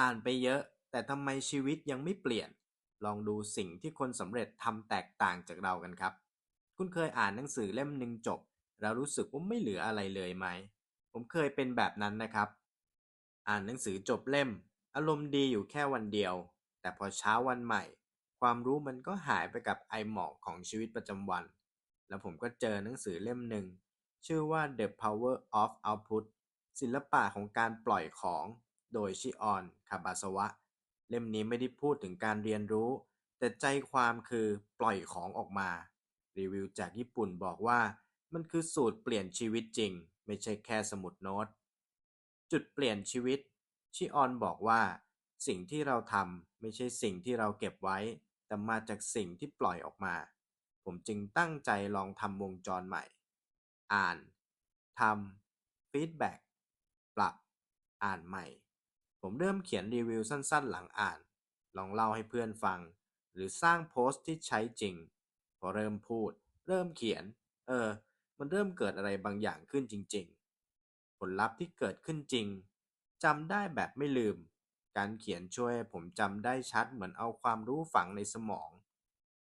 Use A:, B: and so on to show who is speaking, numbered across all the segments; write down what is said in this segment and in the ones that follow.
A: อ่านไปเยอะ แต่ทำไมชีวิตยังไม่เปลี่ยน ลองดูสิ่งที่คนสำเร็จทำแตกต่างจากเรากันครับ คุณเคยอ่านหนังสือเล่มหนึ่งจบ แล้วรู้สึกว่าไม่เหลืออะไรเลยไหม ผมเคยเป็นแบบนั้นนะครับ อ่านหนังสือจบเล่ม อารมณ์ดีอยู่แค่วันเดียว แต่พอเช้าวันใหม่ ความรู้มันก็หายไปกับไอหมอกของชีวิตประจำวัน แล้วผมก็เจอหนังสือเล่มหนึ่งชื่อว่า The Power of Output ศิลปะของการปล่อยของ โดยชิออน คาบาสวะ เล่มนี้ไม่ได้พูดถึงการเรียนรู้ แต่ใจความคือปล่อยของออกมา รีวิวจากญี่ปุ่นบอกว่า มันคือสูตรเปลี่ยนชีวิตจริง ไม่ใช่แค่สมุดโน้ต จุดเปลี่ยนชีวิต ชิออนบอกว่า สิ่งที่เราทำไม่ใช่สิ่งที่เราเก็บไว้ แต่มาจากสิ่งที่ปล่อยออกมา ผมจึงตั้งใจลองทำวงจรใหม่ อ่านทำฟีดแบ็กปรับ อ่านใหม่ ผมเริ่มเขียนรีวิวสั้นๆ หลังอ่าน ลองเล่าให้เพื่อนฟัง หรือสร้างโพสต์ที่ใช้จริง พอเริ่มพูด เริ่มเขียน เออ มันเริ่มเกิดอะไรบางอย่างขึ้นจริง ๆ ผลลัพธ์ที่เกิดขึ้นจริงจำได้แบบไม่ลืม การเขียนช่วยผมจำได้ชัดเหมือนเอาความรู้ฝังในสมอง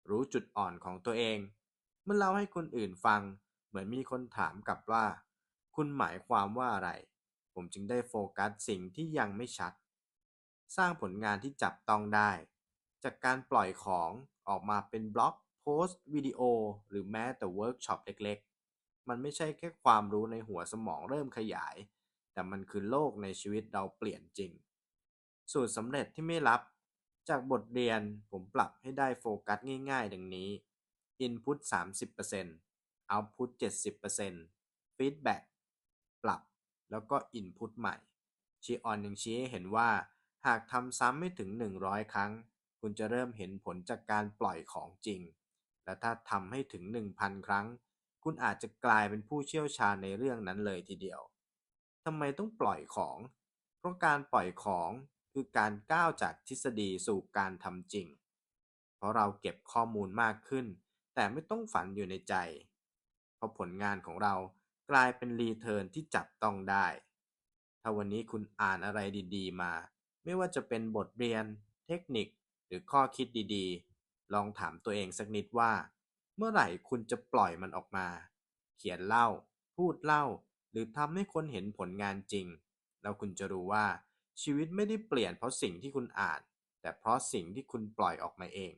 A: รู้จุดอ่อนของตัวเอง เมื่อเล่าให้คนอื่นฟัง เหมือนมีคนถามกลับว่า คุณหมายความว่าอะไร ผมจึงได้โฟกัสสิ่งที่ยังไม่ชัด สร้างผลงานที่จับต้องได้ จากการปล่อยของออกมาเป็นบล็อกโพสต์วิดีโอ หรือแม้แต่เวิร์กช็อปเล็กๆ มันไม่ใช่แค่ความรู้ในหัวสมองเริ่มขยาย แต่มันคือโลกในชีวิตเราเปลี่ยนจริง สูตรสำเร็จที่ไม่รับ จากบทเรียนผมปรับให้ได้โฟกัสง่าย ๆ ดังนี้ Input 30% Output 70% Feedback ปรับ แล้วก็ Input ใหม่ ชีออนยังชี้ให้เห็นว่า หากทำซ้ำไม่ถึง 100 ครั้ง คุณจะเริ่มเห็นผลจากการปล่อยของจริง และถ้าทำให้ถึง 1,000 ครั้ง คุณอาจจะกลายเป็นผู้เชี่ยวชาญในเรื่องนั้นเลยทีเดียวทำไมต้องปล่อยของ เพราะการปล่อยของคือการก้าวจากทฤษฎีสู่การทำจริง เพราะเราเก็บข้อมูลมากขึ้น แต่ไม่ต้องฝันอยู่ในใจ เพราะผลงานของเรา กลายเป็นรีเทิร์นที่จับต้องได้ ถ้าวันนี้คุณอ่านอะไรดีๆ มา ไม่ว่าจะเป็นบทเรียน เทคนิค หรือข้อคิดดีๆ ลองถามตัวเองสักนิดว่า เมื่อไหร่คุณจะปล่อยมันออกมา เขียนเล่า พูดเล่า หรือทำให้คนเห็นผลงานจริง แล้วคุณจะรู้ว่าชีวิตไม่ได้เปลี่ยนเพราะสิ่งที่คุณอ่าน แต่เพราะสิ่งที่คุณปล่อยออกมาเอง